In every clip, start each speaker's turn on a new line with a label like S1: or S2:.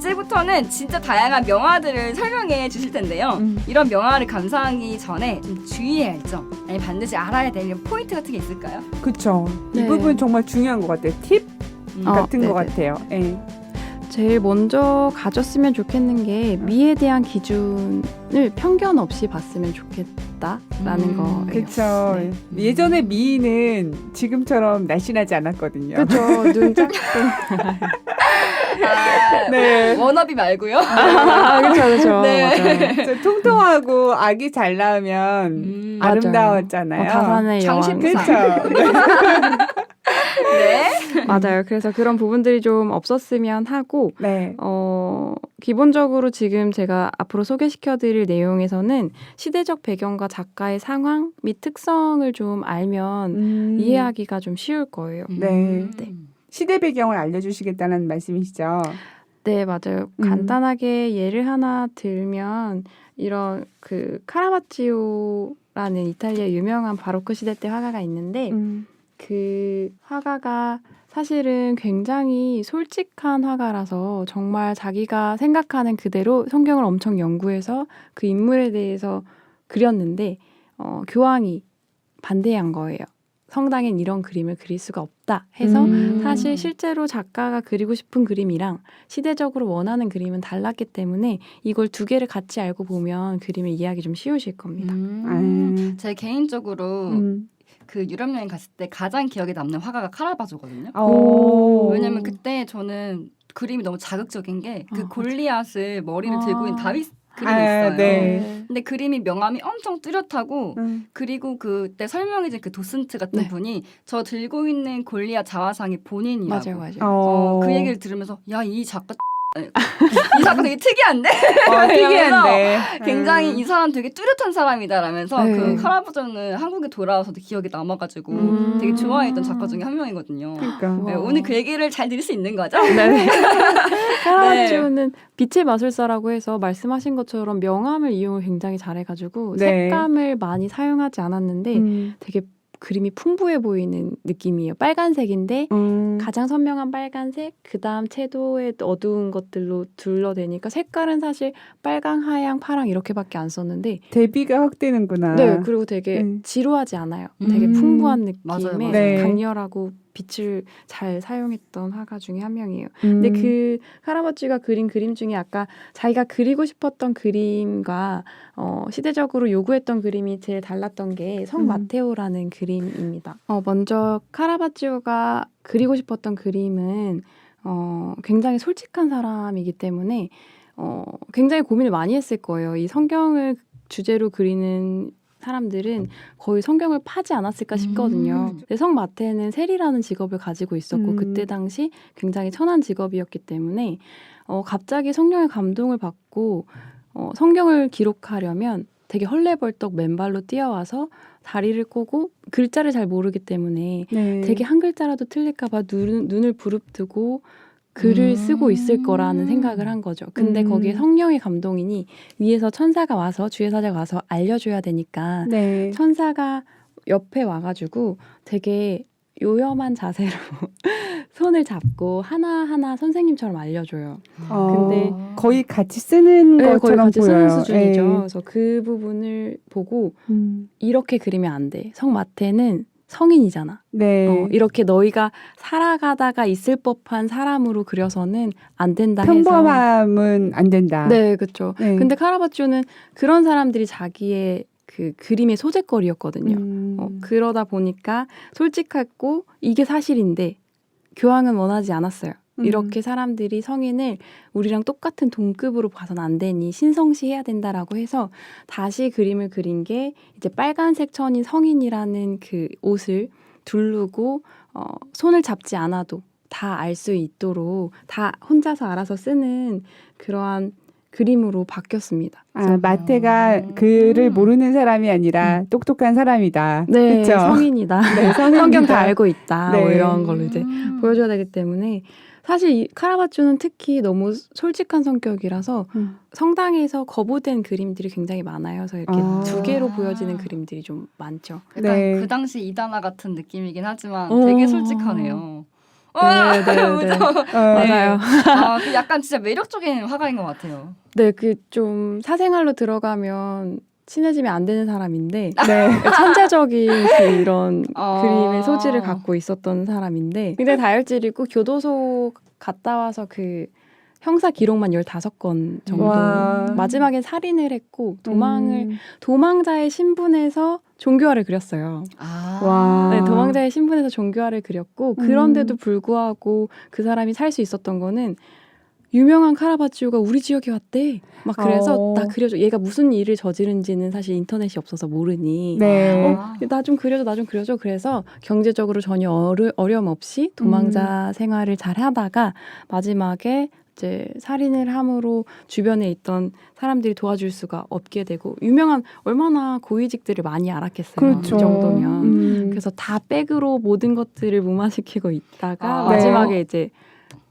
S1: 이제부터는 진짜 다양한 명화들을 설명해 주실 텐데요.
S2: 음.
S1: 이런 명화를 감상하기 전에 좀 주의해야 할 점, 아니 반드시 알아야 될 포인트 같은 게 있을까요?
S2: 그쵸. 이
S3: 네.
S2: 부분 정말 중요한 것 같아요. 팁
S1: 음.
S3: 어,
S2: 같은 것
S3: 네네.
S2: 같아요. 예.
S3: 제일 먼저 가졌으면 좋겠는 게 미에 대한 기준을 편견 없이 봤으면 좋겠다라는
S1: 음,
S3: 거예요.
S2: 그쵸.
S3: 네.
S2: 예전에 미인은 지금처럼 날씬하지 않았거든요.
S3: 그렇죠. 눈 작고.
S1: 아,
S2: 네.
S1: 워너비 말고요.
S3: 아, 그렇죠, 그렇죠.
S1: 네.
S3: 맞아요.
S2: 저 통통하고 아기 잘 나오면
S1: 음.
S2: 아름다웠잖아요.
S3: 어, 다산의 여왕.
S1: 장신부사.
S2: 그렇죠.
S1: 네.
S3: 맞아요. 그래서 그런 부분들이 좀 없었으면 하고
S2: 네.
S3: 어, 기본적으로 지금 제가 앞으로 소개시켜드릴 내용에서는 시대적 배경과 작가의 상황 및 특성을 좀 알면
S2: 음.
S3: 이해하기가 좀 쉬울 거예요.
S2: 네.
S1: 음.
S3: 네.
S2: 시대 배경을 알려주시겠다는 말씀이시죠?
S3: 네, 맞아요.
S2: 음.
S3: 간단하게 예를 하나 들면 이런 그 카라바치오라는 이탈리아 유명한 바로크 시대 때 화가가 있는데
S2: 음.
S3: 그 화가가 사실은 굉장히 솔직한 화가라서 정말 자기가 생각하는 그대로 성경을 엄청 연구해서 그 인물에 대해서 그렸는데 어, 교황이 반대한 거예요. 성당엔 이런 그림을 그릴 수가 없다 해서
S2: 음.
S3: 사실 실제로 작가가 그리고 싶은 그림이랑 시대적으로 원하는 그림은 달랐기 때문에 이걸 두 개를 같이 알고 보면 그림을 이해하기 좀 쉬우실 겁니다.
S1: 음. 제 개인적으로
S2: 음.
S1: 그 유럽 여행 갔을 때 가장 기억에 남는 화가가 카라바조거든요.
S2: 오.
S1: 왜냐면 그때 저는 그림이 너무 자극적인 게그
S3: 아,
S1: 골리앗을 머리를
S3: 아.
S1: 들고 있는 다윗 그림이
S2: 아,
S1: 있어요.
S2: 네.
S1: 근데 그림이 명암이 엄청 뚜렷하고
S2: 음.
S1: 그리고 그때 설명해준 그 도슨트 같은
S3: 네.
S1: 분이 저 들고 있는 골리앗 자화상의 본인이라고
S3: 맞아요, 맞아요.
S1: 어,
S2: 어.
S1: 그 얘기를 들으면서 야 이 작가 이 작가 되게 특이한데
S2: 어, 특이한데.
S1: 굉장히
S2: 음.
S1: 이 사람 되게 뚜렷한 사람이다라면서
S3: 네.
S1: 그 카라부조는 한국에 돌아와서도 기억에 남아가지고
S2: 음.
S1: 되게 좋아했던 작가 중에 한 명이거든요.
S2: 그러니까.
S1: 네,
S3: 와.
S1: 오늘 그 얘기를 잘 들을 수 있는 거죠?
S3: 네. 카라바치오는 빛의 마술사라고 해서 말씀하신 것처럼 명암을 이용을 굉장히 잘해가지고
S2: 네.
S3: 색감을 많이 사용하지 않았는데
S2: 음.
S3: 되게 그림이 풍부해 보이는 느낌이에요. 빨간색인데
S2: 음.
S3: 가장 선명한 빨간색, 그 다음 채도의 어두운 것들로 둘러대니까 색깔은 사실 빨강, 하양, 파랑 이렇게밖에 안 썼는데
S2: 대비가 확 되는구나.
S3: 네 그리고 되게
S2: 음.
S3: 지루하지 않아요. 되게
S2: 음.
S3: 풍부한 느낌의
S1: 맞아요, 맞아요.
S2: 네.
S3: 강렬하고 빛을 잘 사용했던 화가 중에 한 명이에요.
S2: 음.
S3: 근데 그 카라바치가 그린 그림 중에 아까 자기가 그리고 싶었던 그림과 어, 시대적으로 요구했던 그림이 제일 달랐던 게성
S2: 음.
S3: 마테오라는 그림입니다. 어, 먼저 카라바치오가 그리고 싶었던 그림은 어, 굉장히 솔직한 사람이기 때문에 어, 굉장히 고민을 많이 했을 거예요. 이 성경을 주제로 그리는 사람들은 거의 성경을 파지 않았을까 싶거든요.
S1: 음.
S3: 근데 성 마테는 세리라는 직업을 가지고 있었고
S2: 음.
S3: 그때 당시 굉장히 천한 직업이었기 때문에 어, 갑자기 성령의 감동을 받고 어, 성경을 기록하려면 되게 헐레벌떡 맨발로 뛰어와서 다리를 꼬고 글자를 잘 모르기 때문에
S2: 네.
S3: 되게 한 글자라도 틀릴까봐 눈, 눈을 부릅뜨고 글을
S1: 음.
S3: 쓰고 있을 거라는 생각을 한 거죠. 근데
S2: 음.
S3: 거기에 성령의 감동이니 위에서 천사가 와서 주의 사자가 와서 알려줘야 되니까
S2: 네.
S3: 천사가 옆에 와가지고 되게 요염한 자세로 손을 잡고 하나하나 선생님처럼 알려줘요.
S2: 어,
S3: 근데
S2: 거의 같이 쓰는
S3: 네, 거의 같이
S2: 보여요.
S3: 쓰는 수준이죠.
S2: 예.
S3: 그래서 그 부분을 보고
S2: 음.
S3: 이렇게 그리면 안 돼. 성 마태는 성인이잖아.
S2: 네.
S3: 어, 이렇게 너희가 살아가다가 있을 법한 사람으로 그려서는 안 된다 해서.
S2: 평범함은 안 된다.
S3: 네, 그렇죠.
S2: 네.
S3: 근데 카라바치오는 그런 사람들이 자기의 그 그림의 소재거리였거든요.
S2: 음.
S3: 어, 그러다 보니까 솔직했고 이게 사실인데 교황은 원하지 않았어요.
S2: 음.
S3: 이렇게 사람들이 성인을 우리랑 똑같은 동급으로 봐서는 안 되니 신성시해야 된다라고 해서 다시 그림을 그린 게 이제 빨간색 천인 성인이라는 그 옷을 두르고 어, 손을 잡지 않아도 다 알 수 있도록 다 혼자서 알아서 쓰는 그러한 그림으로 바뀌었습니다.
S2: 아, 마태가
S1: 음.
S2: 글을 모르는 사람이 아니라 똑똑한 사람이다.
S3: 네,
S2: 그쵸?
S3: 성인이다.
S2: 네, 성인이다.
S3: 성경 다 알고 있다. 뭐
S2: 네.
S3: 이런 걸로 이제
S1: 음.
S3: 보여줘야 되기 때문에 사실 이 카라바초는 특히 너무 솔직한 성격이라서
S2: 음.
S3: 성당에서 거부된 그림들이 굉장히 많아요. 그래서 이렇게
S2: 아.
S3: 두 개로 보여지는 그림들이 좀 많죠.
S1: 약간
S2: 네.
S1: 그 당시 이다나 같은 느낌이긴 하지만
S3: 어.
S1: 되게 솔직하네요. 와,
S3: 네, 네, 네.
S2: 어,
S3: 맞아요.
S1: 아, 그 약간 진짜 매력적인 화가인 것 같아요.
S3: 네, 그 좀 사생활로 들어가면 친해지면 안 되는 사람인데
S2: 네.
S3: 천재적인 그 이런
S1: 아.
S3: 그림의 소질을 갖고 있었던 사람인데 굉장히 다혈질이고 교도소 갔다 와서 그 형사 기록만 15건 정도
S2: 와.
S3: 마지막엔 살인을 했고 도망을
S2: 음.
S3: 도망자의 신분에서 종교화를 그렸어요.
S1: 아.
S2: 와.
S3: 네, 도망자의 신분에서 종교화를 그렸고 그런데도
S2: 음.
S3: 불구하고 그 사람이 살 수 있었던 거는 유명한 카라바치오가 우리 지역에 왔대. 막 그래서
S2: 어.
S3: 나 그려줘. 얘가 무슨 일을 저지른지는 사실 인터넷이 없어서 모르니.
S2: 네.
S1: 아.
S3: 나좀 그려줘, 나 좀 그려줘. 그래서 경제적으로 전혀 어려, 어려움 없이 도망자
S2: 음.
S3: 생활을 잘 하다가 마지막에 이제 살인을 함으로 주변에 있던 사람들이 도와줄 수가 없게 되고 유명한 얼마나 고위직들을 많이 알았겠어요.
S2: 그렇죠.
S3: 이 정도면.
S2: 음.
S3: 그래서 다 백으로 모든 것들을 무마시키고 있다가
S1: 아.
S3: 마지막에
S2: 네.
S3: 이제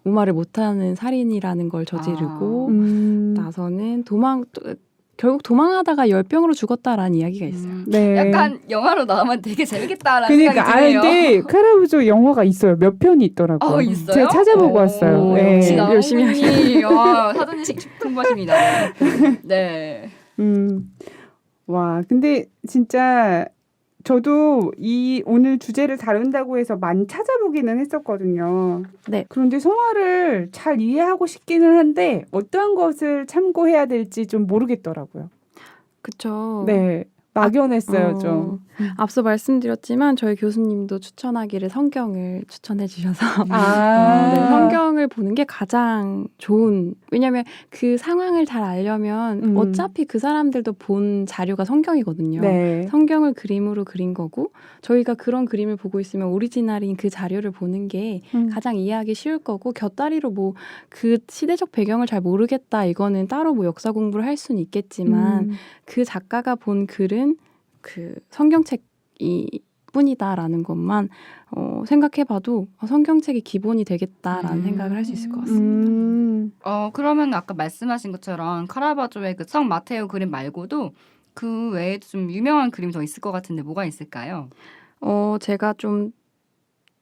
S3: 무마를 못하는 살인이라는 걸 저지르고
S2: 음.
S3: 나서는 도망 또- 결국 도망하다가 열병으로 죽었다라는 이야기가 있어요.
S1: 음.
S2: 네.
S1: 약간 영화로 나오면 되게 재밌겠다라는
S2: 그러니까 아
S1: 생각이 드네요.
S2: 근데 카라부조 영화가 있어요. 몇 편이 있더라고요.
S1: 어, 있어요?
S2: 제가 찾아보고
S1: 오,
S2: 왔어요. 네.
S1: 역시
S3: 나- 열심히
S1: 열심히 와, 사전인식 풍부하십니다. 네.
S2: 음. 와, 근데 진짜 저도 이 오늘 주제를 다룬다고 해서 많이 찾아보기는 했었거든요.
S3: 네.
S2: 그런데 성화를 잘 이해하고 싶기는 한데 어떠한 것을 참고해야 될지 좀 모르겠더라고요.
S3: 그쵸.
S2: 네. 막연했어요,
S3: 어,
S2: 좀.
S3: 앞서 말씀드렸지만 저희 교수님도 추천하기를 성경을 추천해 주셔서
S2: 아,
S3: 어, 네, 성경을 보는 게 가장 좋은 왜냐하면 그 상황을 잘 알려면
S2: 음.
S3: 어차피 그 사람들도 본 자료가 성경이거든요.
S2: 네.
S3: 성경을 그림으로 그린 거고 저희가 그런 그림을 보고 있으면 오리지널인 그 자료를 보는 게
S2: 음.
S3: 가장 이해하기 쉬울 거고 곁다리로 뭐 그 시대적 배경을 잘 모르겠다 이거는 따로 뭐 역사 공부를 할 수는 있겠지만
S2: 음.
S3: 그 작가가 본 글은 그 성경책이 뿐이다라는 것만 어, 생각해봐도 어, 성경책이 기본이 되겠다라는
S1: 음.
S3: 생각을 할 수 있을 것 같습니다.
S2: 음.
S1: 어 그러면 아까 말씀하신 것처럼 카라바조의 그 성 마테오 그림 말고도 그 외에도 좀 유명한 그림이 더 있을 것 같은데 뭐가 있을까요?
S3: 어, 제가 좀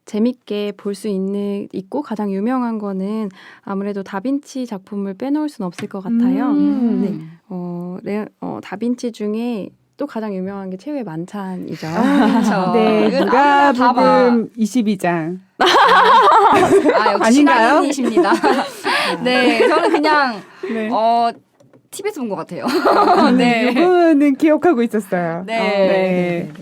S3: 재밌게 볼 수 있는 있고 가장 유명한 거는 아무래도 다빈치 작품을 빼놓을 수는 없을 것 같아요.
S2: 음.
S3: 네. 어, 레, 어, 다빈치 중에 또 가장 유명한 게 최후의 만찬이죠.
S1: 그렇죠.
S2: 네,
S1: 이건 아무나 다 봐.
S2: 누가복음 22장.
S1: 아 역시
S2: 아닌가요?
S1: 신앙인이십니다. 네, 저는 그냥
S2: 네.
S1: 어 TV에서 본 것 같아요. 네.
S2: 이거는 기억하고 있었어요.
S1: 네.
S2: 네.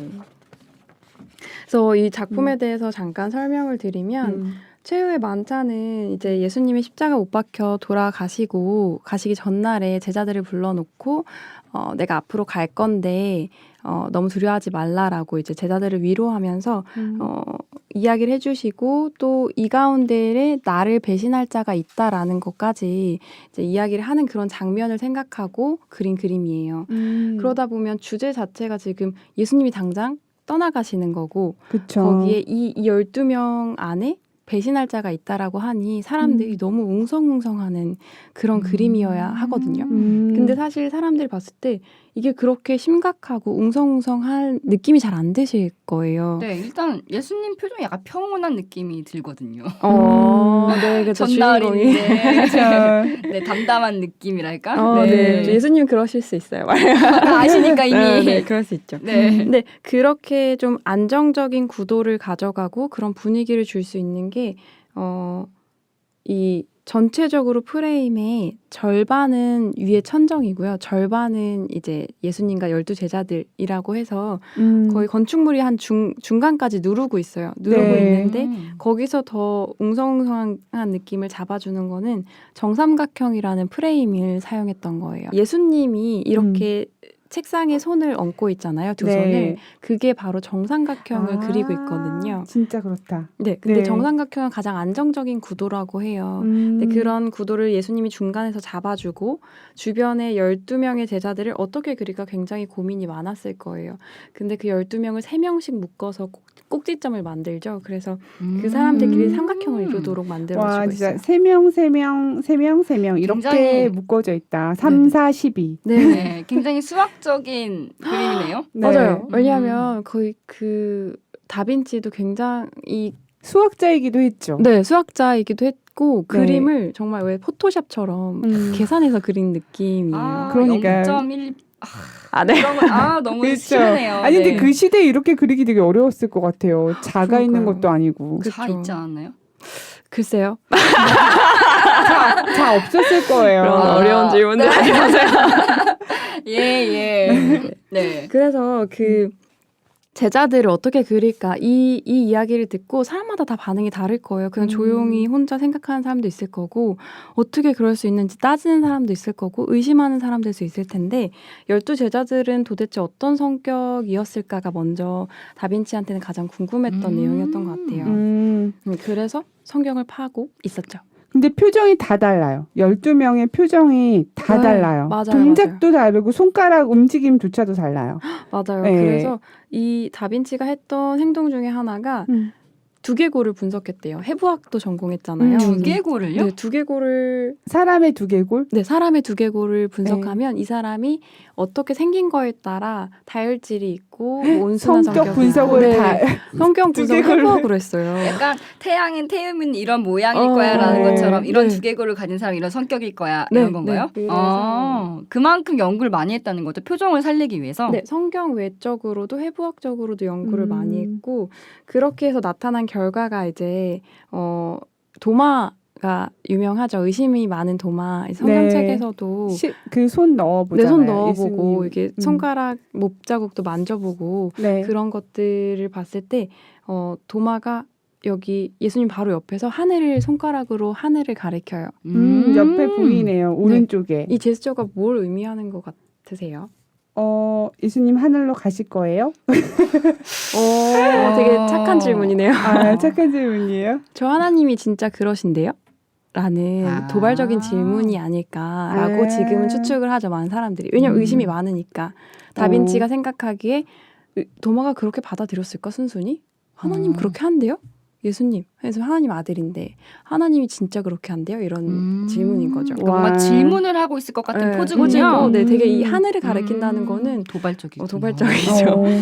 S3: 그래서 이 작품에 대해서 잠깐 설명을 드리면
S2: 음.
S3: 최후의 만찬은 이제 예수님이 십자가 못 박혀 돌아가시고 가시기 전날에 제자들을 불러놓고 어, 내가 앞으로 갈 건데 어, 너무 두려워하지 말라라고 이제 제자들을 위로하면서
S2: 음.
S3: 어, 이야기를 해주시고 또 이 가운데에 나를 배신할 자가 있다라는 것까지 이제 이야기를 하는 그런 장면을 생각하고 그린 그림이에요.
S2: 음.
S3: 그러다 보면 주제 자체가 지금 예수님이 당장 떠나가시는 거고
S2: 그쵸.
S3: 거기에 이, 이 12명 안에 배신할 자가 있다라고 하니 사람들이
S2: 음.
S3: 너무 웅성웅성하는 그런
S1: 음.
S3: 그림이어야 하거든요.
S2: 음.
S3: 근데 사실 사람들이 봤을 때 이게 그렇게 심각하고 웅성웅성한 느낌이 잘 안 드실 거예요.
S1: 네, 일단 예수님 표정이 약간 평온한 느낌이 들거든요.
S3: 어, 네, 그렇죠.
S1: 전날인데. 네, 담담한 느낌이랄까.
S3: 어, 네. 예수님 그러실 수 있어요.
S1: 다 아시니까 이미.
S3: 네, 네, 그럴 수 있죠.
S1: 네.
S3: 근데 그렇게 좀 안정적인 구도를 가져가고 그런 분위기를 줄 수 있는 게, 어, 이 전체적으로 프레임의 절반은 위에 천정이고요. 절반은 이제 예수님과 열두 제자들이라고 해서
S2: 음.
S3: 거의 건축물이 한 중, 중간까지 누르고 있어요. 누르고
S2: 네.
S3: 있는데
S1: 음.
S3: 거기서 더 웅성웅성한 느낌을 잡아주는 거는 정삼각형이라는 프레임을 사용했던 거예요. 예수님이 이렇게 책상에 손을 얹고 있잖아요. 두
S2: 네.
S3: 손을. 그게 바로 정삼각형을
S2: 아,
S3: 그리고 있거든요.
S2: 진짜 그렇다.
S3: 네. 근데
S2: 네.
S3: 정삼각형은 가장 안정적인 구도라고 해요.
S2: 음.
S3: 근데 그런 구도를 예수님이 중간에서 잡아주고 주변에 12명의 제자들을 어떻게 그릴까 굉장히 고민이 많았을 거예요. 근데 그 12명을 3명씩 묶어서 꼭, 꼭지점을 만들죠. 그래서 그 사람들끼리
S2: 음.
S3: 삼각형을 이루도록 만들어주고
S2: 와 진짜
S3: 있어요.
S2: 세 명 세 명 세 명 세 명 이렇게
S1: 굉장히-
S2: 묶어져 있다. 3, 4, 12.
S3: 네.
S1: 네, 굉장히 수학적인 그림이네요.
S2: 네.
S3: 맞아요. 왜냐하면 거의 그 다빈치도 굉장히
S2: 수학자이기도 했죠.
S3: 네, 수학자이기도 했고
S2: 네.
S3: 그림을 정말 왜 포토샵처럼
S2: 음.
S3: 계산해서 그린 느낌이에요.
S1: 아,
S2: 그러니까요.
S1: 0.1
S3: 아, 네.
S1: 그런 거, 아 너무
S2: 그렇죠.
S1: 싫네요.
S2: 아니 근데
S1: 네.
S2: 그 시대에 이렇게 그리기 되게 어려웠을 것 같아요. 자가 있는
S3: 그러니까요.
S2: 것도 아니고
S1: 다
S3: 그쵸.
S1: 있지 않았나요?
S3: 글쎄요.
S2: 자 없었을 거예요.
S3: 그런
S1: 아,
S3: 어려운 질문들 하지 마세요.
S1: 예 예. 네.
S3: 그래서 그 제자들을 어떻게 그릴까 이, 이 이야기를 듣고 사람마다 다 반응이 다를 거예요. 그냥
S2: 음.
S3: 조용히 혼자 생각하는 사람도 있을 거고 어떻게 그럴 수 있는지 따지는 사람도 있을 거고 의심하는 사람도 있을 텐데 열두 제자들은 도대체 어떤 성격이었을까가 먼저 다빈치한테는 가장 궁금했던
S1: 음.
S3: 내용이었던 것 같아요.
S2: 음,
S3: 음, 그래서 성경을 파고 있었죠.
S2: 근데 표정이 다 달라요. 12명의 표정이 다
S3: 네,
S2: 달라요.
S3: 맞아요,
S2: 동작도 다르고 손가락 움직임조차도 달라요.
S3: 맞아요.
S2: 네.
S3: 그래서 이 다빈치가 했던 행동 중에 하나가
S2: 음.
S3: 두개골을 분석했대요. 해부학도 전공했잖아요.
S2: 음.
S1: 두개골을요?
S3: 네, 두개골을
S2: 사람의 두개골?
S3: 네, 사람의 두개골을 분석하면 이 사람이 어떻게 생긴 거에 따라 다혈질이 있고 뭐 온순한
S2: 성격
S3: 성격이
S2: 분석을
S3: 있고.
S2: 다
S3: 네, 성격 분석
S2: 두개골로.
S3: 해부학으로 했어요.
S1: 약간 태양인 태음인 이런 모양일
S3: 어,
S1: 거야라는
S2: 네.
S1: 것처럼 이런
S3: 네.
S1: 두개골을 가진 사람 이런 성격일 거야
S3: 네,
S1: 이런 건가요?
S3: 네.
S1: 아 그만큼 연구를 많이 했다는 거죠. 표정을 살리기 위해서.
S3: 네, 성경 외적으로도 해부학적으로도 연구를
S2: 음.
S3: 많이 했고 그렇게 해서 나타난 결과가 이제 어 도마 가 유명하죠. 의심이 많은 도마. 성경책에서도
S2: 그손 넣어보잖아요.
S3: 내손 넣어보고. 이게
S2: 음.
S3: 손가락 목 자국도 만져보고
S2: 네.
S3: 그런 것들을 봤을 때 어, 도마가 여기 예수님 바로 옆에서 하늘을 손가락으로 하늘을 가리켜요.
S2: 음, 옆에 보이네요. 오른쪽에.
S3: 이 제스처가 뭘 의미하는 것 같으세요?
S2: 어, 예수님 하늘로 가실 거예요?
S3: 오, 되게 착한 질문이네요.
S2: 아, 착한 질문이에요.
S3: 저 하나님이 진짜 그러신데요? 라는
S1: 아.
S3: 도발적인 질문이 아닐까라고
S2: 아.
S3: 지금은 추측을 하죠 많은 사람들이 왜냐면
S2: 음.
S3: 의심이 많으니까 다빈치가 생각하기에 의- 도마가 그렇게 받아들였을까 순순히 하나님
S1: 음.
S3: 그렇게 한대요 예수님 그래서 하나님 아들인데 하나님이 진짜 그렇게 한대요 이런
S1: 음.
S3: 질문인 거죠
S1: 그러니까
S2: 와.
S1: 뭔가 질문을 하고 있을 것 같은
S3: 네,
S1: 포즈군요.
S3: 포즈고, 네, 되게 이
S2: 음.
S3: 하늘을 가리킨다는
S1: 음,
S3: 거는
S1: 도발적이죠.
S3: 어, 도발적이죠.
S2: 어,
S3: 네.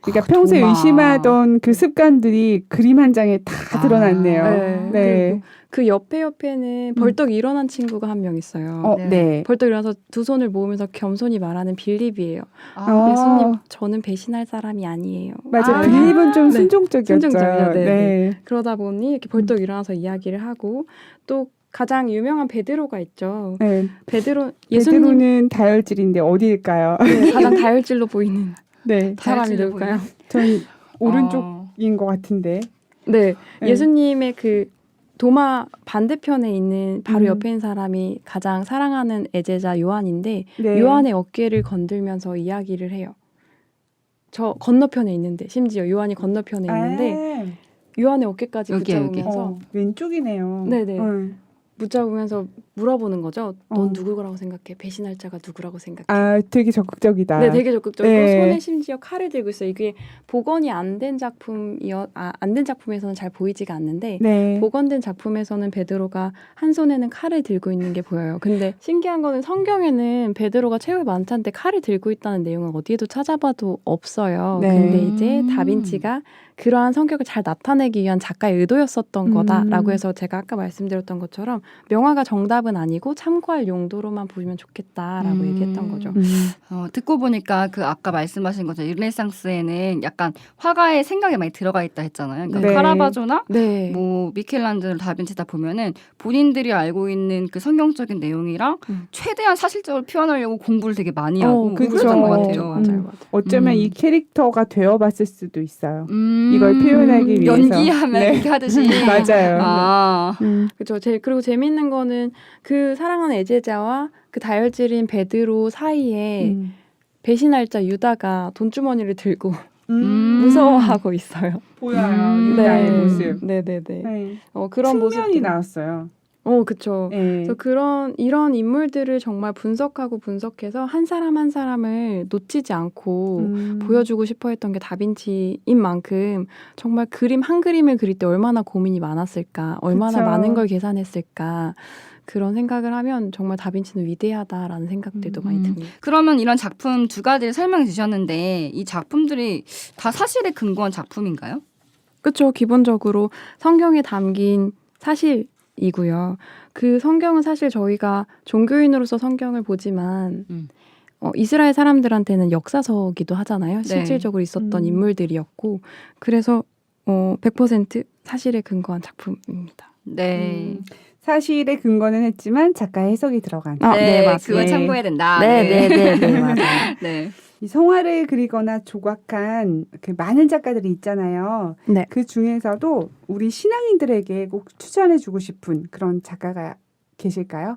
S2: 그러니까 평소에
S1: 도마.
S2: 의심하던 그 습관들이 그림 한 장에 다
S1: 아.
S2: 드러났네요.
S3: 네.
S2: 네.
S3: 그리고 그 옆에 옆에는 벌떡 일어난 친구가 한 명 있어요.
S2: 어,
S1: 네.
S2: 네.
S3: 벌떡 일어나서 두 손을 모으면서 겸손히 말하는 빌립이에요.
S1: 아,
S2: 어.
S3: 예수님, 저는 배신할 사람이 아니에요.
S2: 맞아요.
S1: 아.
S2: 빌립은 좀
S3: 네.
S2: 순종적이었죠.
S3: 순종적이죠. 네,
S2: 네.
S3: 그러다 보니 이렇게 벌떡 일어나서 이야기를 하고 또 가장 유명한 베드로가 있죠.
S2: 네.
S3: 베드로 예수님
S2: 베드로는 다혈질인데 어디일까요?
S3: 네, 가장 다혈질로 보이는
S2: 네.
S3: 사람이 누굴까요?
S2: 전 오른쪽인
S1: 어.
S2: 것 같은데.
S3: 네,
S2: 네.
S3: 예수님의 그 도마 반대편에 있는 바로
S2: 음.
S3: 옆에 있는 사람이 가장 사랑하는 애제자 요한인데
S2: 네.
S3: 요한의 어깨를 건들면서 이야기를 해요. 저 건너편에 있는데 심지어 요한이 건너편에 있는데 요한의 어깨까지
S1: 여기.
S3: 붙잡으면서
S2: 어, 왼쪽이네요.
S3: 네네.
S2: 응.
S3: 붙잡으면서 물어보는 거죠. 넌
S2: 어.
S3: 누구라고 생각해? 배신할 자가 누구라고 생각해?
S2: 아, 되게 적극적이다.
S3: 네, 되게 적극적이고
S2: 네.
S3: 손에 심지어 칼을 들고 있어요. 이게 복원이 안 된 작품이어 아, 안 된 작품에서는 잘 보이지가 않는데
S2: 네.
S3: 복원된 작품에서는 베드로가 한 손에는 칼을 들고 있는 게 보여요. 근데 신기한 거는 성경에는 베드로가 최후의 만찬 때 칼을 들고 있다는 내용은 어디에도 찾아봐도 없어요.
S2: 네.
S3: 근데 이제
S1: 음.
S3: 다빈치가 그러한 성격을 잘 나타내기 위한 작가의 의도였었던
S2: 음.
S3: 거다라고 해서 제가 아까 말씀드렸던 것처럼 명화가 정답은 아니고 참고할 용도로만 보시면 좋겠다라고
S1: 음.
S3: 얘기했던 거죠.
S2: 음.
S1: 어, 듣고 보니까 그 아까 말씀하신 것처럼 르네상스에는 약간 화가의 생각이 많이 들어가 있다 했잖아요. 그러니까
S2: 네.
S1: 카라바조나
S3: 네.
S1: 뭐 미켈란젤로 다빈치 다 보면은 본인들이 알고 있는 그 성경적인 내용이랑
S3: 음.
S1: 최대한 사실적으로 표현하려고 공부를 되게 많이 하고
S3: 어.
S1: 그랬던 것. 같아요.
S3: 맞아요,
S2: 음.
S3: 맞아요.
S2: 어쩌면
S1: 음.
S2: 이 캐릭터가 되어봤을 수도 있어요.
S1: 음,
S2: 이걸 표현하기 위해서.
S1: 연기하면
S2: 네.
S1: 이렇게 하듯이
S2: 맞아요.
S1: 아,
S2: 음.
S3: 그렇죠. 제 그리고 재밌는 거는 그 사랑하는 애제자와 그 다혈질인 베드로 사이에
S2: 음.
S3: 배신할 자 유다가 돈주머니를 들고
S2: 음.
S3: 무서워하고 있어요.
S2: 보여요.
S1: 음.
S2: 유다의
S3: 네.
S2: 모습.
S3: 네네네.
S2: 네.
S3: 어 그런 모습
S2: 측면이 나왔어요.
S3: 어 그렇죠.
S2: 네.
S3: 그래서 그런 이런 인물들을 정말 분석하고 분석해서 한 사람 한 사람을 놓치지 않고
S2: 음.
S3: 보여주고 싶어 했던 게 다빈치인 만큼 정말 그림 한 그림을 그릴 때 얼마나 고민이 많았을까, 얼마나
S2: 그쵸.
S3: 많은 걸 계산했을까 그런 생각을 하면 정말 다빈치는 위대하다라는 생각들도 많이
S1: 음.
S3: 듭니다.
S1: 그러면 이런 작품 두 가지를 설명해 주셨는데 이 작품들이 다 사실에 근거한 작품인가요?
S3: 그렇죠. 기본적으로 성경에 담긴 사실이고요. 그 성경은 사실 저희가 종교인으로서 성경을 보지만
S1: 음.
S3: 어, 이스라엘 사람들한테는 역사서기도 하잖아요.
S1: 네.
S3: 실질적으로 있었던
S2: 음.
S3: 인물들이었고 그래서 어, 100% 사실에 근거한 작품입니다.
S1: 네.
S2: 음, 사실의 근거는 했지만 작가의 해석이 들어간.
S3: 아, 네, 맞습니다.
S1: 그걸 참고해야 된다.
S3: 네, 네, 네, 네, 맞아요.
S1: 네.
S2: 이 성화를 그리거나 조각한 그 많은 작가들이 있잖아요.
S3: 네.
S2: 그 중에서도 우리 신앙인들에게 꼭 추천해주고 싶은 그런 작가가 계실까요?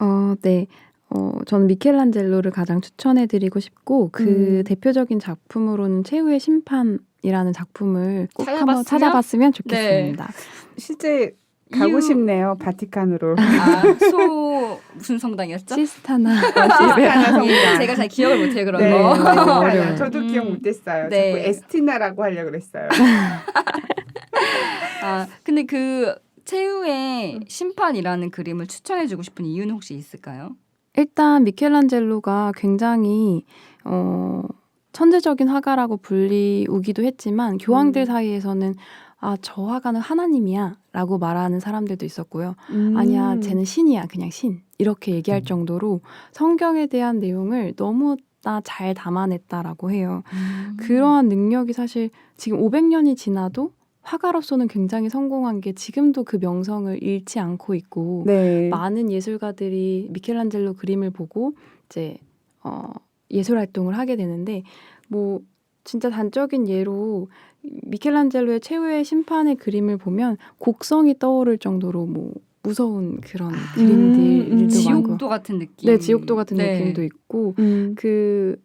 S3: 어, 네. 어, 저는 미켈란젤로를 가장 추천해드리고 싶고 그
S2: 음.
S3: 대표적인 작품으로는 최후의 심판이라는 작품을 꼭 한번
S1: 찾아봤으면?
S3: 찾아봤으면 좋겠습니다.
S2: 실제 가고 싶네요. 바티칸으로.
S1: 아, 소 무슨 성당이었죠?
S3: 시스타나
S2: 시스타나 성당.
S1: 예, 제가 잘 기억을 못해요 그런
S2: 네,
S1: 거.
S2: 시스타나.
S3: 어려워요.
S2: 저도
S1: 음.
S2: 기억 못했어요.
S1: 네.
S2: 자꾸 에스티나라고 하려고 그랬어요.
S1: 아 근데 그 최후의 심판이라는 그림을 추천해주고 싶은 이유는 혹시 있을까요?
S3: 일단 미켈란젤로가 굉장히 어, 천재적인 화가라고 불리우기도 했지만 교황들
S2: 음.
S3: 사이에서는 아 저 화가는 하나님이야라고 말하는 사람들도 있었고요.
S2: 음.
S3: 아니야 쟤는 신이야 그냥 신 이렇게 얘기할 정도로 성경에 대한 내용을 너무나 잘 담아냈다라고 해요.
S2: 음.
S3: 그러한 능력이 사실 지금 500년이 지나도 화가로서는 굉장히 성공한 게 지금도 그 명성을 잃지 않고 있고
S2: 네.
S3: 많은 예술가들이 미켈란젤로 그림을 보고 이제 어, 예술 활동을 하게 되는데 뭐 진짜 단적인 예로 미켈란젤로의 최후의 심판의 그림을 보면 곡성이 떠오를 정도로 뭐 무서운 그런 그림들도
S2: 음,
S3: 많고
S1: 지옥도 같은 느낌.
S3: 네 지옥도 같은
S1: 네.
S3: 느낌도 있고
S2: 음.
S3: 그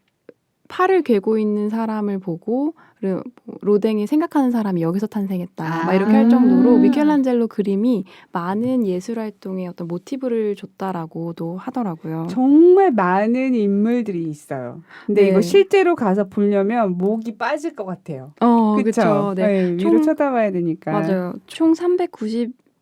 S3: 팔을 괴고 있는 사람을 보고 르- 로댕이 생각하는 사람이 여기서 탄생했다. 막 이렇게 할 정도로
S2: 아.
S3: 미켈란젤로 그림이 많은 예술 활동에 어떤 모티브를 줬다라고도 하더라고요.
S2: 정말 많은 인물들이 있어요. 근데
S3: 네.
S2: 이거 실제로 가서 보려면 목이 빠질 것 같아요.
S3: 어,
S2: 그렇죠.
S3: 네.
S2: 위로
S3: 총-
S2: 쳐다봐야 되니까.
S3: 맞아요. 총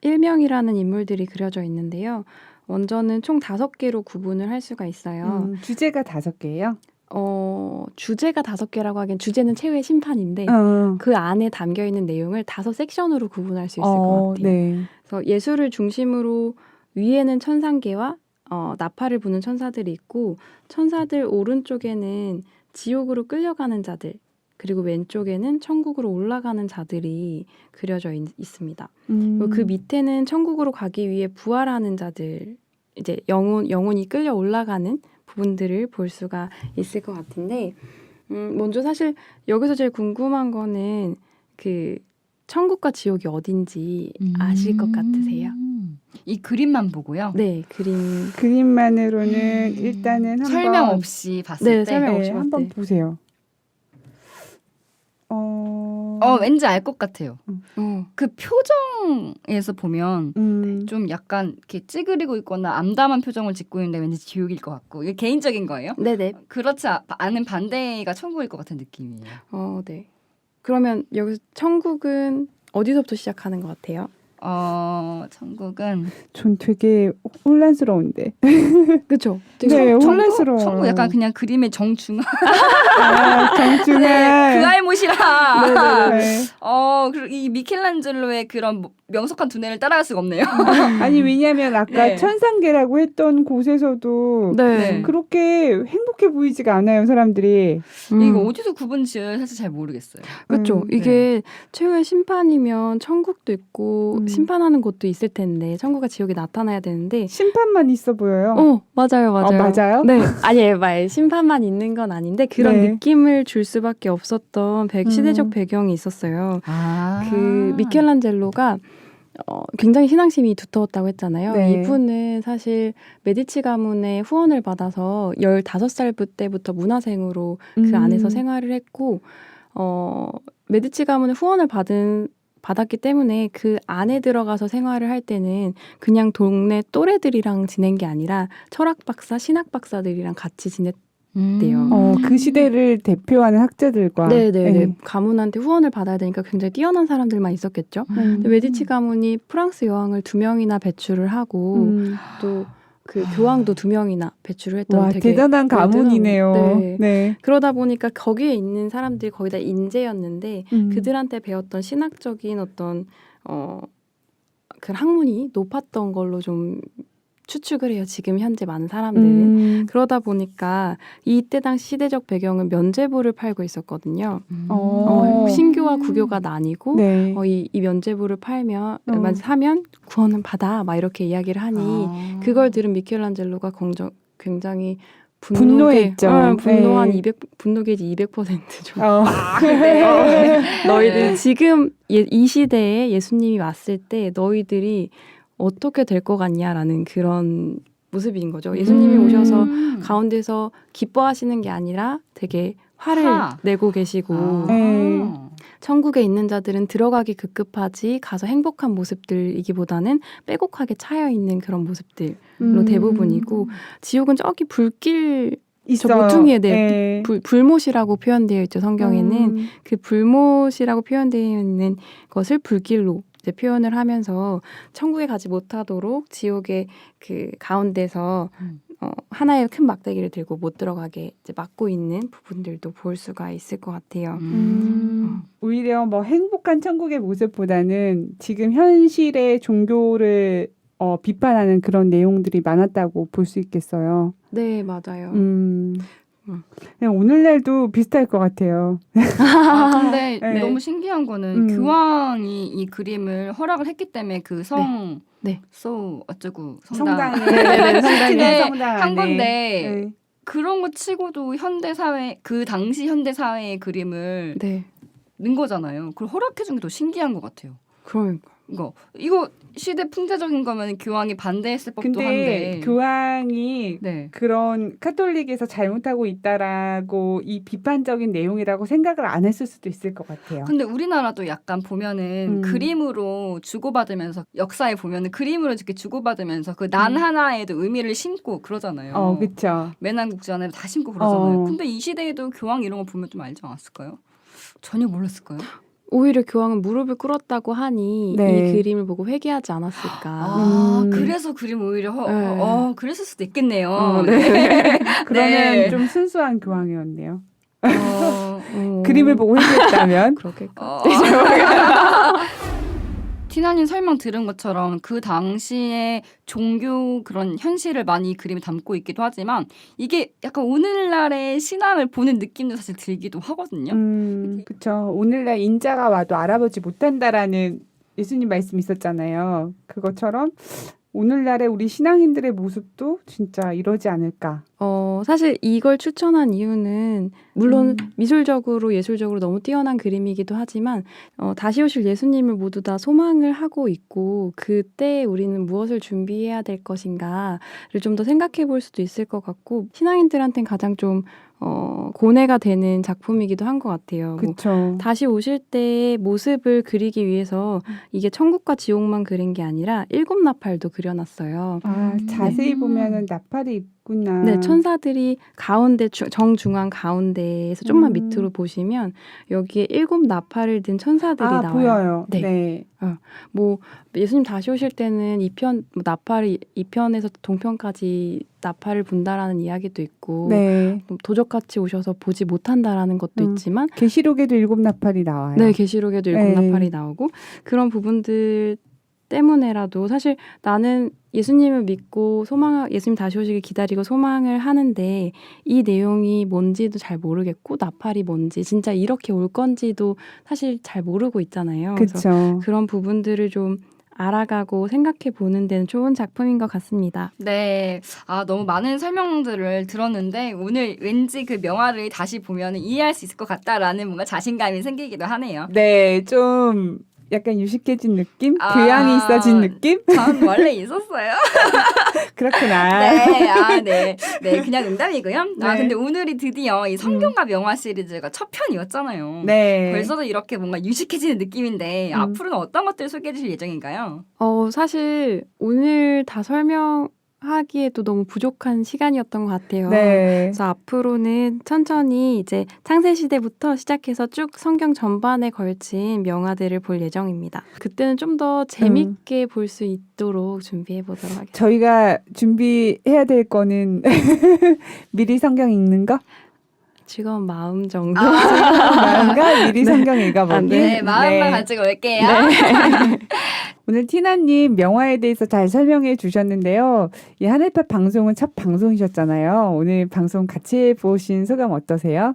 S3: 391명이라는 인물들이 그려져 있는데요. 원전은 총 다섯 개로 구분을 할 수가 있어요.
S2: 음, 주제가 다섯 개예요.
S3: 어, 주제가 다섯 개라고 하기엔 주제는 최후의 심판인데
S2: 어.
S3: 그 안에 담겨 있는 내용을 다섯 섹션으로 구분할 수 있을 것
S2: 어,
S3: 같아요.
S2: 네.
S3: 그래서 예술을 중심으로 위에는 천상계와 어, 나팔을 부는 천사들이 있고 천사들 오른쪽에는 지옥으로 끌려가는 자들 그리고 왼쪽에는 천국으로 올라가는 자들이 그려져 있, 있습니다.
S2: 음.
S3: 그리고 그 밑에는 천국으로 가기 위해 부활하는 자들 이제 영혼 영혼이 끌려 올라가는 부분들을 볼 수가 있을 것 같은데 음, 먼저 사실 여기서 제일 궁금한 거는 그 천국과 지옥이 어딘지 아실 것 같으세요?
S1: 음. 이 그림만 보고요.
S3: 네, 그림.
S2: 그림만으로는
S1: 음.
S2: 일단은 한번
S1: 설명 없이 봤을
S3: 네,
S1: 때,
S3: 설명
S2: 네,
S3: 없이 봤을
S2: 한번
S3: 때.
S2: 보세요. 어.
S1: 어 왠지 알 것 같아요.
S3: 어,
S1: 그 표정에서 보면
S2: 음.
S1: 좀 약간 이렇게 찌그리고 있거나 암담한 표정을 짓고 있는데 왠지 지옥일 것 같고 이게 개인적인 거예요.
S3: 네네.
S1: 그렇지 아- 않은 반대가 천국일 것 같은 느낌이에요.
S3: 어, 네. 그러면 여기서 천국은 어디서부터 시작하는 것 같아요?
S1: 어 천국은
S2: 전 되게 혼란스러운데.
S3: 그렇죠.
S2: 네, 혼란스러워.
S1: 천국 약간 그냥 그림의 정중앙
S2: 아, 정중한.
S1: 네, 그 알못이라.
S2: 네.
S1: 어 그리고 이 미켈란젤로의 그런 뭐- 명석한 두뇌를 따라갈 수가 없네요.
S2: 아니 왜냐면 아까
S1: 네.
S2: 천상계라고 했던 곳에서도
S3: 네.
S2: 그렇게 행복해 보이지가 않아요 사람들이.
S3: 음.
S1: 이거 어디서 구분 지어야 사실 잘 모르겠어요.
S3: 그렇죠.
S2: 음,
S3: 이게 최후의 심판이면 천국도 있고
S2: 음.
S3: 심판하는 곳도 있을 텐데 천국과 지옥이 나타나야 되는데
S2: 심판만 있어 보여요.
S3: 어 맞아요 맞아요.
S2: 아, 맞아요?
S3: 네 아니에요 말 심판만 있는 건 아닌데 그런
S2: 네.
S3: 느낌을 줄 수밖에 없었던 배-
S2: 음.
S3: 시대적 배경이 있었어요.
S1: 아
S3: 그 미켈란젤로가 어, 굉장히 신앙심이 두터웠다고 했잖아요.
S2: 네.
S3: 이분은 사실 메디치 가문의 후원을 받아서 15살 때부터 문화생으로 그
S2: 음.
S3: 안에서 생활을 했고 어 메디치 가문의 후원을 받은 받았기 때문에 그 안에 들어가서 생활을 할 때는 그냥 동네 또래들이랑 지낸 게 아니라 철학 박사, 신학 박사들이랑 같이 지냈대요.
S1: 음.
S2: 어, 그 시대를 대표하는 학자들과.
S3: 네네네.
S2: 네.
S3: 가문한테 후원을 받아야 되니까 굉장히 뛰어난 사람들만 있었겠죠.
S2: 음.
S3: 근데 메디치 가문이 프랑스 여왕을 두 명이나 배출을 하고
S2: 음.
S3: 또 그
S1: 아.
S3: 교황도 두 명이나 배출을 했던
S2: 와
S3: 되게
S2: 대단한 가문이네요.
S3: 네.
S2: 네.
S3: 그러다 보니까 거기에 있는 사람들이 거의 다 인재였는데
S2: 음.
S3: 그들한테 배웠던 신학적인 어떤 어, 그 학문이 높았던 걸로 좀 추측을 해요. 지금 현재 많은 사람들은.
S2: 음.
S3: 그러다 보니까 이때 당시 시대적 배경은 면제부를 팔고 있었거든요.
S1: 음.
S2: 어.
S3: 어, 신교와 구교가 나뉘고
S2: 네.
S3: 어, 이, 이 면제부를 팔면
S2: 어.
S3: 만 사면 구원은 받아 막 이렇게 이야기를 하니
S1: 아.
S3: 그걸 들은 미켈란젤로가 긍정, 굉장히
S2: 분노했죠.
S3: 어, 분노한
S2: 네.
S3: 200 분노 게이지 200% 좀.
S2: 어.
S1: 아?
S3: 너희들 지금 예, 이 시대에 예수님이 왔을 때 너희들이 어떻게 될 것 같냐라는 그런 모습인 거죠. 예수님이
S2: 음.
S3: 오셔서
S1: 음.
S3: 가운데서 기뻐하시는 게 아니라 되게 화를
S1: 화.
S3: 내고 계시고
S1: 아.
S2: 네.
S3: 천국에 있는 자들은 들어가기 급급하지 가서 행복한 모습들이기보다는 빼곡하게 차여 있는 그런 모습들로
S2: 음.
S3: 대부분이고 지옥은 저기 불길 저
S2: 있어요.
S3: 모퉁이에 네,
S2: 네.
S3: 불, 불못이라고 표현되어 있죠 성경에는
S2: 음.
S3: 그 불못이라고 표현되어 있는 것을 불길로 이제 표현을 하면서 천국에 가지 못하도록 지옥의 그 가운데서
S1: 음.
S3: 어, 하나의 큰 막대기를 들고 못 들어가게 이제 막고 있는 부분들도 볼 수가 있을 것 같아요.
S2: 음. 오히려 뭐 행복한 천국의 모습보다는 지금 현실의 종교를 어, 비판하는 그런 내용들이 많았다고 볼 수 있겠어요.
S3: 네, 맞아요.
S2: 음.
S3: 음.
S2: 오늘날도 비슷할 것 같아요.
S1: 아, 근데
S2: 네.
S1: 너무 신기한 거는
S2: 음.
S1: 교황이 이 그림을 허락을 했기 때문에 그 성,
S3: 네.
S1: 소 어쩌고 성당,
S2: 성당에
S3: 네네네, 성당에.
S2: 성당
S1: 한. 건데
S2: 네.
S1: 그런 거 치고도 현대 사회 그 당시 현대 사회의 그림을
S3: 네,
S1: 넣은 거잖아요. 그걸 허락해 준 게 더 신기한 것 같아요.
S3: 그러니까.
S1: 이거 이거 시대 풍자적인 거면 교황이 반대했을 법도
S2: 근데
S1: 한데.
S2: 교황이
S1: 네.
S2: 그런 카톨릭에서 잘못하고 있다라고 이 비판적인 내용이라고 생각을 안 했을 수도 있을 것 같아요.
S1: 근데 우리나라도 약간 보면은
S2: 음.
S1: 그림으로 주고받으면서 역사에 보면은 그림으로 이렇게 주고받으면서 그난
S2: 음.
S1: 하나에도 의미를 심고 그러잖아요.
S2: 어, 그렇죠.
S1: 매난국전에 다 심고 그러잖아요.
S2: 어.
S1: 근데 이 시대에도 교황 이런 거 보면 좀 알지 않았을까요? 전혀 몰랐을까요?
S3: 오히려 교황은 무릎을 꿇었다고 하니
S2: 네.
S3: 이 그림을 보고 회개하지 않았을까.
S1: 아,
S2: 음.
S1: 그래서 그림 오히려 허,
S3: 네.
S1: 어, 그랬을 수도 있겠네요.
S3: 어,
S1: 네.
S2: 그러면
S1: 네.
S2: 좀 순수한 교황이었네요.
S1: 어,
S3: 어,
S2: 그림을 보고 회개했다면
S3: 그렇게
S1: 어. 티나님 설명 들은 것처럼 그 당시에 종교 그런 현실을 많이 이 그림에 담고 있기도 하지만 이게 약간 오늘날의 신앙을 보는 느낌도 사실 들기도 하거든요.
S2: 음, 그렇죠. 오늘날 인자가 와도 알아보지 못한다라는 예수님 말씀 있었잖아요. 그것처럼 오늘날의 우리 신앙인들의 모습도 진짜 이러지 않을까.
S3: 어, 사실 이걸 추천한 이유는 물론
S2: 음.
S3: 미술적으로 예술적으로 너무 뛰어난 그림이기도 하지만 어, 다시 오실 예수님을 모두 다 소망을 하고 있고 그때 우리는 무엇을 준비해야 될 것인가를 좀 더 생각해 볼 수도 있을 것 같고 신앙인들한테는 가장 좀 어, 고뇌가 되는 작품이기도 한 것 같아요. 뭐
S2: 그렇죠.
S3: 다시 오실 때의 모습을 그리기 위해서
S2: 음.
S3: 이게 천국과 지옥만 그린 게 아니라 일곱 나팔도 그려놨어요.
S2: 아,
S1: 음.
S2: 자세히
S1: 네.
S2: 보면은 나팔이 있구나.
S3: 네, 천사들이 가운데 주- 정중앙 가운데에서 좀만
S2: 음.
S3: 밑으로 보시면 여기에 일곱 나팔을 든 천사들이
S2: 아,
S3: 나와요.
S2: 보여요.
S3: 네.
S2: 네.
S3: 뭐 예수님 다시 오실 때는 이편 뭐 나팔이 이편에서 동편까지 나팔을 분다라는 이야기도 있고
S2: 네.
S3: 뭐 도적같이 오셔서 보지 못한다라는 것도
S2: 음.
S3: 있지만
S2: 계시록에도 일곱 나팔이 나와요.
S3: 네, 계시록에도 일곱
S2: 네.
S3: 나팔이 나오고 그런 부분들 때문에라도 사실 나는 예수님을 믿고 소망 예수님 다시 오시길 기다리고 소망을 하는데 이 내용이 뭔지도 잘 모르겠고 나팔이 뭔지 진짜 이렇게 올 건지도 사실 잘 모르고 있잖아요. 그래서
S2: 그렇죠.
S3: 그런 부분들을 좀 알아가고 생각해 보는 데는 좋은 작품인 것 같습니다.
S1: 네. 아, 너무 많은 설명들을 들었는데 오늘 왠지 그 명화를 다시 보면 이해할 수 있을 것 같다라는 뭔가 자신감이 생기기도 하네요.
S2: 네, 좀 약간 유식해진 느낌?
S1: 아.
S2: 교양이 있어진 느낌?
S1: 전 원래 있었어요.
S2: 그렇구나.
S1: 네, 아, 네, 네, 그냥 농담이고요. 아,
S2: 네.
S1: 근데 오늘이 드디어 이 성경과 명화 시리즈가 첫 편이었잖아요.
S2: 네.
S1: 벌써도 이렇게 뭔가 유식해지는 느낌인데
S2: 음.
S1: 앞으로는 어떤 것들 소개해 주실 예정인가요?
S3: 어, 사실 오늘 다 설명한 하기에도 너무 부족한 시간이었던 것 같아요.
S2: 네.
S3: 그래서 앞으로는 천천히 이제 창세 시대부터 시작해서 쭉 성경 전반에 걸친 명화들을 볼 예정입니다. 그때는 좀 더 재밌게 볼수 있도록 준비해 보도록 하겠습니다.
S2: 저희가 준비해야 될 거는 미리 성경 읽는 거?
S3: 즐거운 마음 정도.
S2: 마음과 미리 성경 읽어보기.
S3: 아,
S1: 네, 마음만
S2: 네.
S1: 가지고 올게요.
S2: 오늘 티나님 명화에 대해서 잘 설명해 주셨는데요. 이 하늘파 방송은 첫 방송이셨잖아요. 오늘 방송 같이 보신 소감 어떠세요?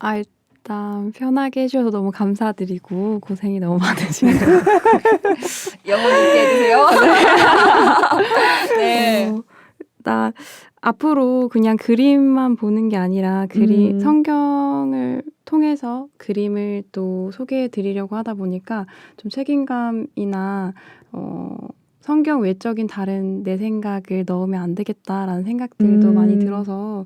S3: 아, 일단 편하게 해주셔서 너무 감사드리고 고생이 너무 많으신 것
S1: 영원 있게 해주세요. 네.
S3: 어, 나 앞으로 그냥 그림만 보는 게 아니라 그리
S2: 음.
S3: 성경을 통해서 그림을 또 소개해 드리려고 하다 보니까 좀 책임감이나 어 성경 외적인 다른 내 생각을 넣으면 안 되겠다라는 생각들도
S2: 음.
S3: 많이 들어서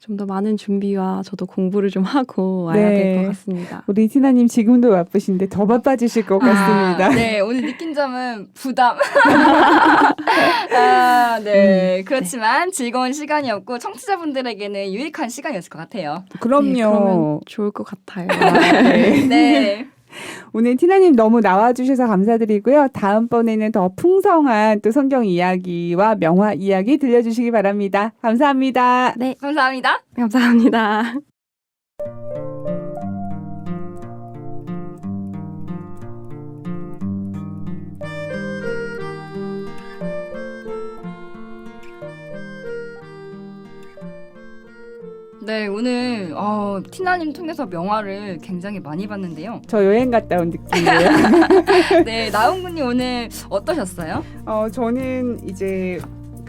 S3: 좀 더 많은 준비와 저도 공부를 좀 하고 와야
S2: 네.
S3: 될 것 같습니다.
S2: 우리 티나님 지금도 바쁘신데 더 바빠지실 것 같습니다.
S1: 아, 네, 오늘 느낀 점은 부담. 아, 네. 그렇지만 즐거운 시간이었고 청취자분들에게는 유익한 시간이었을 것 같아요.
S2: 그럼요.
S3: 네, 좋을 것 같아요.
S2: 네.
S1: 네.
S2: 오늘 티나님 너무 나와주셔서 감사드리고요. 다음번에는 더 풍성한 또 성경 이야기와 명화 이야기 들려주시기 바랍니다. 감사합니다.
S3: 네,
S1: 감사합니다.
S3: 감사합니다.
S1: 네, 오늘 어, 티나님 통해서 명화를 굉장히 많이 봤는데요.
S2: 저 여행 갔다 온 느낌이에요.
S1: 네, 나훈군님 오늘 어떠셨어요?
S2: 어, 저는 이제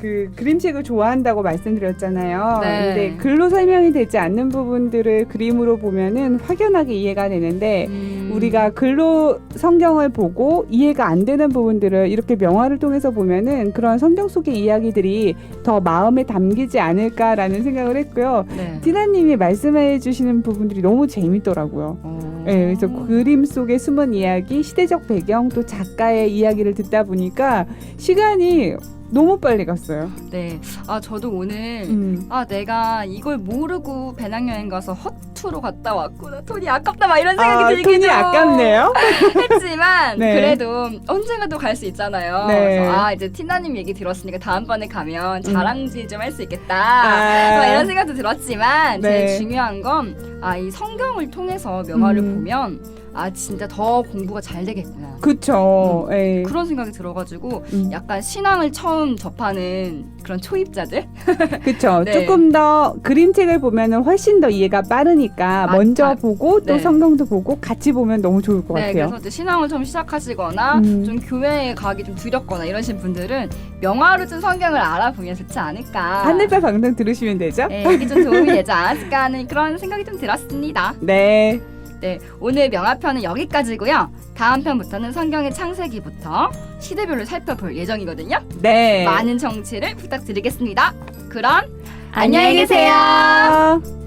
S2: 그 그림책을 좋아한다고 말씀드렸잖아요.
S1: 네.
S2: 근데 글로 설명이 되지 않는 부분들을 그림으로 보면은 확연하게 이해가 되는데
S1: 음,
S2: 우리가 글로 성경을 보고 이해가 안 되는 부분들을 이렇게 명화를 통해서 보면은 그런 성경 속의 이야기들이 더 마음에 담기지 않을까라는 생각을 했고요.
S1: 네.
S2: 티나님이 말씀해 주시는 부분들이 너무 재밌더라고요.
S1: 어.
S2: 네, 그래서 그림 속에 숨은 이야기, 시대적 배경, 또 작가의 이야기를 듣다 보니까 시간이 너무 빨리 갔어요.
S1: 네. 아, 저도 오늘
S2: 음.
S1: 아, 내가 이걸 모르고 배낭여행 가서 허투루 갔다 왔구나. 돈이 아깝다 막 이런 생각이
S2: 아,
S1: 들기도
S2: 돈이 아깝네요.
S1: 했지만
S2: 네.
S1: 그래도 언젠가 또갈수 있잖아요.
S2: 네.
S1: 그래서 아, 이제 티나님 얘기 들었으니까 다음번에 가면 자랑질 좀 할 수 있겠다.
S2: 아.
S1: 막 이런 생각도 들었지만
S2: 네.
S1: 제일 중요한 건 아, 이 성경을 통해서 명화를
S2: 음.
S1: 보면 아, 진짜 더 공부가 잘 되겠구나.
S2: 그쵸. 예.
S1: 그런 생각이 들어가지고
S2: 음.
S1: 약간 신앙을 처음 접하는 그런 초입자들
S2: 그쵸.
S1: 네.
S2: 조금 더 그림책을 보면은 훨씬 더 이해가 빠르니까
S1: 아,
S2: 먼저
S1: 아,
S2: 보고 또
S1: 네.
S2: 성경도 보고 같이 보면 너무 좋을 것
S1: 네,
S2: 같아요.
S1: 그래서 이제 신앙을 처음 시작하시거나
S2: 음.
S1: 좀 교회에 가기 좀 두렵거나 이러신 분들은 명화로 좀 성경을 알아보면 좋지 않을까.
S2: 하늘별 방송 들으시면 되죠?
S1: 네, 이게 좀 도움이 되지 않았을까 하는 그런 생각이 좀 들었습니다.
S2: 네.
S1: 네, 오늘 명화편은 여기까지고요. 다음 편부터는 성경의 창세기부터 시대별로 살펴볼 예정이거든요.
S2: 네.
S1: 많은 청취를 부탁드리겠습니다. 그럼.
S2: 안녕히 계세요.